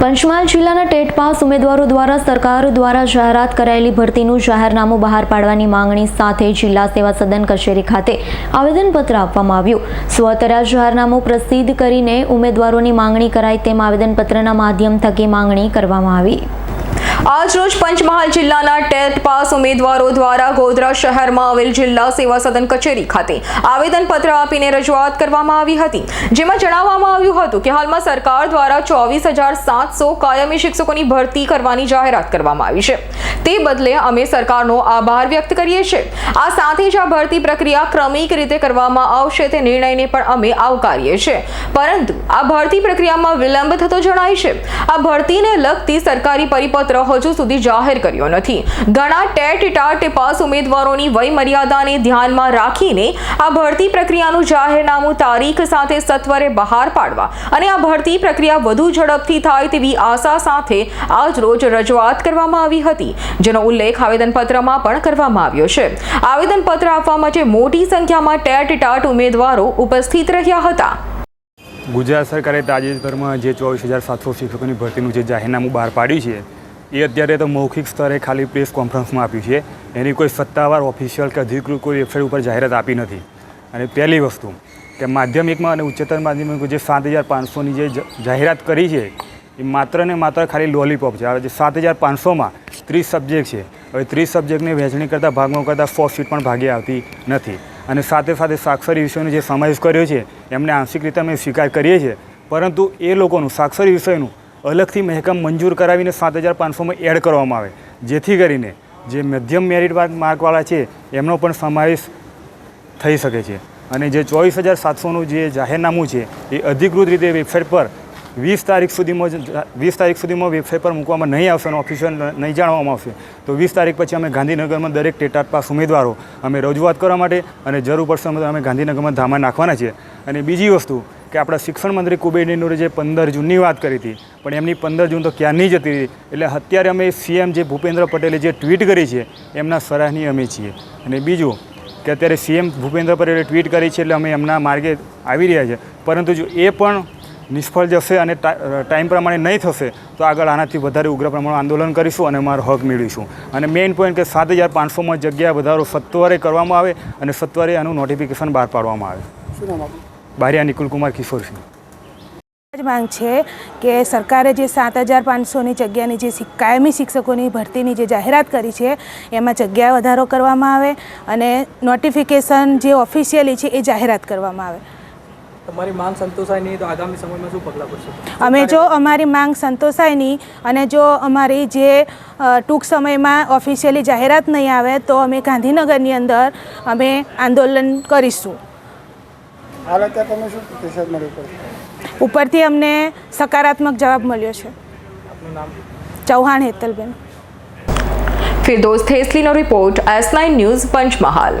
પંચમહાલ જિલ્લાના TET pass ઉમેદવારો દ્વારા સરકાર દ્વારા જાહેરાત કરાયેલી ભરતીનું જાહેરનામું બહાર પાડવાની માંગણી સાથે જિલ્લા સેવા સદન કચેરી ખાતે આવેદનપત્ર આપવામાં આવ્યું. સ્વતરા જાહેરનામું પ્રસિદ્ધ કરીને ઉમેદવારોની માંગણી કરાય તેમ આવેદનપત્રના માધ્યમ થકી માંગણી કરવામાં આવી. આજરોજ પંચમહાલ જિલ્લાના ટેટ પાસ ઉમેદવારો દ્વારા ગોધરા શહેરમાં આવેલ જિલ્લા સેવા સદન કચેરી ખાતે આવેદનપત્ર આપીને રજૂઆત કરવામાં આવી હતી. જેમાં જણાવવામાં આવ્યું હતું કે હાલમાં સરકાર દ્વારા ચોવીસ હજાર સાતસો કાયમી શિક્ષકોની ભરતી કરવાની જાહેરાત કરવામાં આવી છે. તે બદલે અમે સરકારનો આભાર વ્યક્ત કરીએ છીએ. આ સાથે જ આ ભરતી પ્રક્રિયા ક્રમિક રીતે કરવામાં આવશે તે નિર્ણયને પણ અમે આવકારીએ છીએ. પરંતુ આ ભરતી પ્રક્રિયામાં વિલંબ થતો જણાય છે. આ ભરતીને લગતી સરકારી પરિપત્ર હજુ સુધી જાહેર કર્યો નથી. ઘણા ટેટ ટાટ પાસ ઉમેદવારોની વય મર્યાદાને ધ્યાનમાં રાખીને આ ભરતી પ્રક્રિયાનું જાહેરનામું તારીખ સાથે સત્વરે બહાર પાડવા અને આ ભરતી પ્રક્રિયા વધુ ઝડપથી થાય તેવી આશા સાથે આજ રોજ રજૂઆત કરવામાં આવી હતી. જેનો ઉલ્લેખ આવેદનપત્રમાં પણ કરવામાં આવ્યો છે. આવેદનપત્ર આપવા માટે મોટી સંખ્યામાં ટેટ ટાટ ઉમેદવારો ઉપસ્થિત રહ્યા હતા. ગુજરાત સરકારે તાજેતરમાં જે ચોવીસ હજાર સાતસો શિક્ષકોની ભરતીનું જે જાહેરનામું બહાર પાડ્યું છે, એ અત્યારે તો મૌખિક સ્તરે ખાલી પ્રેસ કોન્ફરન્સમાં આપ્યું છે. એની કોઈ સત્તાવાર ઓફિશિયલ કે અધિકૃત કોઈ વેબસાઇટ ઉપર જાહેરાત આપી નથી. અને પહેલી વસ્તુ, કે માધ્યમિકમાં અને ઉચ્ચતર માધ્યમિક જે સાત હજાર પાંચસોની જે જાહેરાત કરી છે, એ માત્ર ને માત્ર ખાલી લોલીપોપ છે. હવે જે સાત હજાર પાંચસોમાં ત્રીસ સબ્જેક્ટ છે. હવે ત્રીસ સબ્જેક્ટની વહેંચણી કરતાં ભાગમાં કરતાં સો સીટ પણ ભાગે આવતી નથી. અને સાથે સાથે સાક્ષરી વિષયનો જે સમાવેશ કર્યો છે, એમને આંશિક રીતે અમે સ્વીકાર કરીએ છીએ. પરંતુ એ લોકોનું સાક્ષરી વિષયનું અલગથી મહેકમ મંજૂર કરાવીને સાત હજાર પાંચસોમાં એડ કરવામાં આવે. જેથી કરીને જે મધ્યમ મેરિટ માર્કવાળા છે, એમનો પણ સમાવેશ થઈ શકે છે. અને જે ચોવીસ હજાર સાતસોનું જે જાહેરનામું છે, એ અધિકૃત રીતે વેબસાઇટ પર વીસ તારીખ સુધીમાં વીસ તારીખ સુધીમાં વેબસાઇટ પર મૂકવામાં નહીં આવશે અને ઓફિશિયલ નહીં જાણવામાં આવશે. તો વીસ તારીખ પછી અમે ગાંધીનગરમાં દરેક ટેટાટ પાસ ઉમેદવારો અમે રજૂઆત કરવા માટે અને જરૂર પડશે અમે અમે ગાંધીનગરમાં ધામા નાખવાના છીએ. અને બીજી વસ્તુ કે આપણા શિક્ષણ મંત્રી કુબેરનીનુરે જે પંદર જૂનની વાત કરી હતી, પણ એમની પંદર જૂન તો ક્યારની જતી હતી એટલે અત્યારે અમે સીએમ જે ભૂપેન્દ્ર પટેલે જે ટ્વીટ કરી છે, એમના સરાહની અમે છીએ. અને બીજું કે અત્યારે સીએમ ભૂપેન્દ્ર પટેલે ટ્વીટ કરી છે એટલે અમે એમના માર્ગે આવી રહ્યા છે. પરંતુ જો એ પણ નિષ્ફળ જશે અને ટાઈમ પ્રમાણે નહીં થશે તો આગળ આનાથી વધારે ઉગ્ર પ્રમાણમાં આંદોલન કરીશું અને અમારો હક મેળવીશું. અને મેઇન પોઈન્ટ કે સાત હજાર પાંચસોમાં જગ્યા વધારો સત્વરે કરવામાં આવે અને સત્વરે આનું નોટિફિકેશન બહાર પાડવામાં આવે. શું નામ આપનું? બારિયા નિકુલકુમાર કિશોરસિંહ. જ માંગ છે કે સરકારે જે સાત હજાર પાંચસોની જગ્યાની જે કાયમી શિક્ષકોની ભરતીની જે જાહેરાત કરી છે એમાં જગ્યા વધારો કરવામાં આવે અને નોટિફિકેશન જે ઓફિશિયલી છે એ જાહેરાત કરવામાં આવે. તમારી માંગ સંતોષાય નહીં તો આગામી સમયમાં શું પગલાં ભરશો? અમે જો અમારી માંગ સંતોષાય નહીં અને જો અમારી જે ટૂંક સમયમાં ઓફિશિયલી જાહેરાત નહીં આવે તો અમે ગાંધીનગરની અંદર અમે આંદોલન કરીશું. હાલ અત્યારે તમે શું પ્રતિસાદ મળ્યો ઉપરથી અમને સકારાત્મક જવાબ મળ્યો છે. આપનું નામ? Chauhan Hetalben. Firdos થેસલીનો report S nine news Panchmahal.